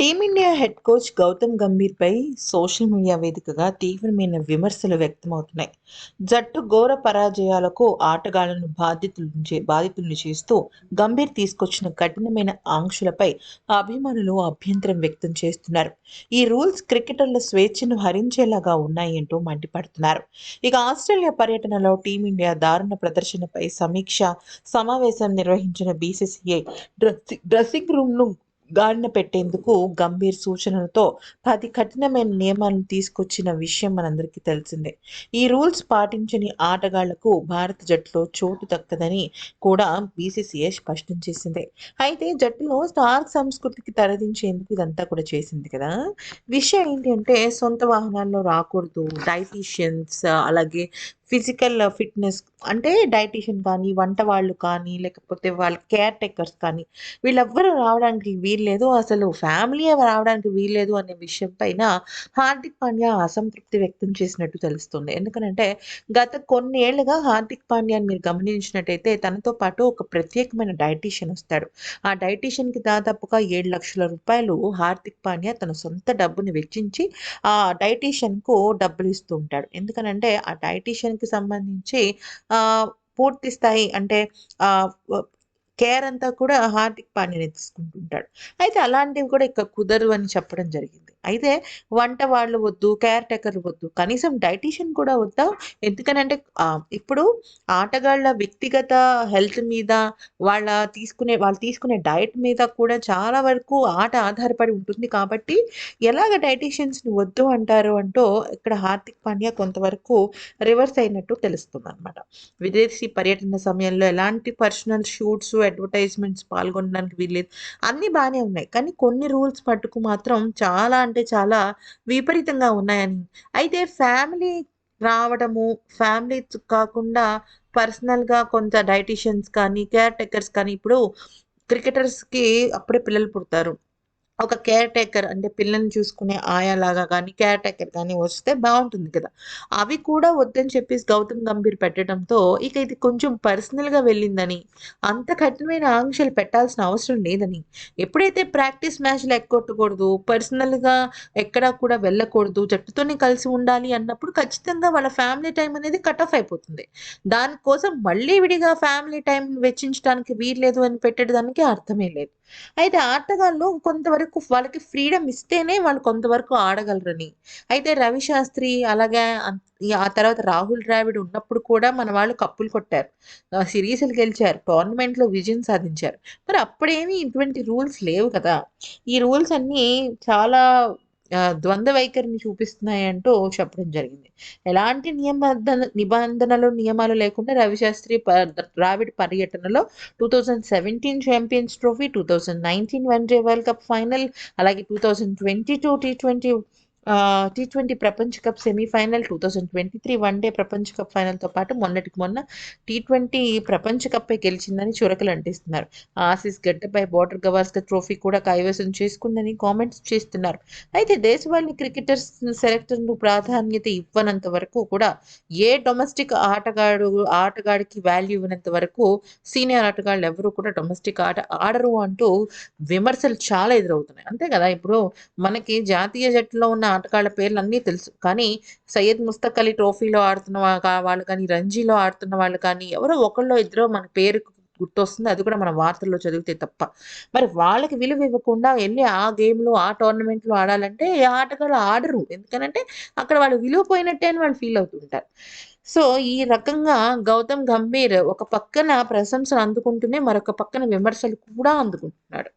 Team India head coach Gautam గంభీర్పై social media వేదికగా తీవ్రమైన విమర్శలు వ్యక్తమవుతున్నాయి. జట్టు ఘోర పరాజయాలకు ఆటగాళ్ళను బాధితులు చే- బాధితులను చేస్తూ గంభీర్ తీసుకొచ్చిన కఠినమైన ఆంక్షలపై అభిమానులు అభ్యంతరం వ్యక్తం చేస్తున్నారు. ఈ రూల్స్ క్రికెటర్ల స్వేచ్ఛను హరించేలాగా ఉన్నాయంటూ మండిపడుతున్నారు. ఇక ఆస్ట్రేలియా పర్యటనలో టీమిండియా దారుణ ప్రదర్శనపై సమీక్ష సమావేశం నిర్వహించిన బీసీసీఐ డ్రెస్సింగ్ డ్రెస్సింగ్ రూమ్ను గాడిన పెట్టేందుకు గంభీర్ సూచనలతో పది కఠినమైన నియమాలను తీసుకొచ్చిన విషయం మనందరికీ తెలిసిందే. ఈ రూల్స్ పాటించని ఆటగాళ్ళకు భారత జట్టులో చోటు దక్కదని కూడా బీసీసీఐ స్పష్టం చేసింది. అయితే జట్టులో స్టార్ సంస్కృతికి తరలించేందుకు ఇదంతా కూడా చేసింది కదా? విషయం ఏంటి అంటే సొంత వాహనాల్లో రాకూడదు. డైటీషియన్స్ అలాగే ఫిజికల్ ఫిట్నెస్ అంటే డైటీషియన్ కానీ వంట వాళ్ళు కానీ లేకపోతే వాళ్ళ కేర్ టేకర్స్ కానీ వీళ్ళెవ్వరూ రావడానికి వీల్లేదు. అసలు ఫ్యామిలీ రావడానికి వీల్లేదు అనే విషయం పైన హార్దిక్ పాండ్యా అసంతృప్తి వ్యక్తం చేసినట్టు తెలుస్తుంది. ఎందుకనంటే గత కొన్నేళ్ళుగా హార్దిక్ పాండ్యాని మీరు గమనించినట్టయితే తనతో పాటు ఒక ప్రత్యేకమైన డైటీషియన్ వస్తాడు. ఆ డైటీషియన్కి దాదాపుగా ఏడు లక్షల రూపాయలు హార్దిక్ పాండ్యా తన సొంత డబ్బుని వెచ్చించి ఆ డైటీషియన్కు డబ్బులు ఇస్తూ ఉంటాడు. ఎందుకనంటే ఆ డైటీషియన్ ఆరోగ్యానికి సంబంధించి ఆ, పూర్తి స్థాయి అంటే ఆ, కేర్ అంతా కూడా హార్దిక్ పాండ్యనే తీసుకుంటుంటాడు. అయితే అలాంటివి కూడా ఇక్కడ కుదరదు అని చెప్పడం జరిగింది. అయితే వంట వాళ్ళు వద్దు కేర్ టేకర్ వద్దు. కనీసం డైటీషియన్ కూడా వద్దా? ఎందుకనంటే ఇప్పుడు ఆటగాళ్ళ వ్యక్తిగత హెల్త్ మీద వాళ్ళ తీసుకునే వాళ్ళు తీసుకునే డైట్ మీద కూడా చాలా వరకు ఆట ఆధారపడి ఉంటుంది కాబట్టి ఎలాగ డైటీషియన్స్ని వద్దు అంటారు అంటూ ఇక్కడ హార్దిక్ పాండ్యా కొంతవరకు రివర్స్ అయినట్టు తెలుస్తుంది అనమాట విదేశీ పర్యటన సమయంలో ఎలాంటి పర్సనల్ షూట్స్ అడ్వర్టైజ్మెంట్స్ పాల్గొనడానికి వీల్లేదు. అన్నీ బాగానే ఉన్నాయి. కానీ కొన్ని రూల్స్ మట్టుకు మాత్రం చాలా అంటే చాలా విపరీతంగా ఉన్నాయని. అయితే ఫ్యామిలీ రావడము ఫ్యామిలీ కాకుండా పర్సనల్గా కొంత డైటీషియన్స్ కానీ కేర్ టేకర్స్ కానీ ఇప్పుడు క్రికెటర్స్కి అప్పుడే పిల్లలు పుడతారు. ఒక కేర్ టేకర్ అంటే పిల్లల్ని చూసుకునే ఆయాలాగా కానీ కేర్ టేకర్ కానీ వస్తే బాగుంటుంది కదా. అవి కూడా వద్దని చెప్పేసి గౌతమ్ గంభీర్ పెట్టడంతో ఇక ఇది కొంచెం పర్సనల్గా వెళ్ళిందని అంత కఠినమైన ఆంక్షలు పెట్టాల్సిన అవసరం లేదని. ఎప్పుడైతే ప్రాక్టీస్ మ్యాచ్లు ఎక్కొట్టకూడదు పర్సనల్గా ఎక్కడా కూడా వెళ్ళకూడదు జట్టుతోనే కలిసి ఉండాలి అన్నప్పుడు ఖచ్చితంగా వాళ్ళ ఫ్యామిలీ టైం అనేది కట్ ఆఫ్ అయిపోతుంది. దానికోసం మళ్ళీ విడిగా ఫ్యామిలీ టైం వెచ్చించడానికి వీల్లేదు అని పెట్టడానికి అర్థమే లేదు. అయితే ఆటగాళ్ళు కొంతవరకు వాళ్ళకి ఫ్రీడమ్ ఇస్తేనే వాళ్ళు కొంతవరకు ఆడగలరని. అయితే రవి శాస్త్రి అలాగే ఆ తర్వాత రాహుల్ ద్రావిడ్ ఉన్నప్పుడు కూడా మన వాళ్ళు కప్పులు కొట్టారు. సిరీస్లు గెలిచారు టోర్నమెంట్లో విజయం సాధించారు. మరి అప్పుడేమి ఇటువంటి రూల్స్ లేవు కదా. ఈ రూల్స్ అన్నీ చాలా ద్వంద్వ వైఖరిని చూపిస్తున్నాయి అంటూ చెప్పడం జరిగింది. ఎలాంటి నియమబద్ధ నిబంధనలు నియమాలు లేకుండా రవిశాస్త్రి ద్రావిడ్ పర్యటనలో two thousand seventeen champions trophy two thousand nineteen one day world cup final అలాగే two thousand twenty two T twenty T twenty ప్రపంచ cup semifinal two thousand twenty three one day ప్రపంచ కప్ ఫైనల్తో పాటు మొన్నటికి మొన్న టీ ట్వంటీ ప్రపంచ కప్పే గెలిచిందని చురకలు అంటిస్తున్నారు. ఆసిస్ గడ్డపై border Gavaskar trophy కూడా కైవసం చేసుకుందని కామెంట్స్ చేస్తున్నారు. అయితే దేశవాళీ క్రికెటర్స్ సెలెక్టర్ను ప్రాధాన్యత ఇవ్వనంత వరకు కూడా ఏ డొమెస్టిక్ ఆటగాడు ఆటగాడికి వాల్యూ ఇవ్వనంత వరకు సీనియర్ ఆటగాళ్ళు ఎవరు కూడా డొమెస్టిక్ ఆట ఆడరు అంటూ విమర్శలు చాలా ఎదురవుతున్నాయి. అంతే కదా? ఇప్పుడు మనకి జాతీయ జట్టులో ఉన్న ఆటగాళ్ళ పేర్లు అన్నీ తెలుసు. కానీ సయ్యద్ ముస్తక్ అలీ ట్రోఫీలో ఆడుతున్న వాళ్ళు కానీ రంజీలో ఆడుతున్న వాళ్ళు కానీ ఎవరో ఒకళ్ళో ఇద్దరో మన పేరు గుర్తొస్తుంది. అది కూడా మన వార్తల్లో చదివితే తప్ప. మరి వాళ్ళకి విలువ ఇవ్వకుండా వెళ్ళి ఆ గేమ్లో ఆ టోర్నమెంట్లో ఆడాలంటే ఏ ఆటగాళ్ళు ఆడరు. ఎందుకనంటే అక్కడ వాళ్ళు విలువ పోయినట్టే అని వాళ్ళు ఫీల్ అవుతుంటారు. సో ఈ రకంగా గౌతమ్ గంభీర్ ఒక పక్కన ప్రశంసలు అందుకుంటూనే మరొక పక్కన విమర్శలు కూడా అందుకుంటున్నాడు.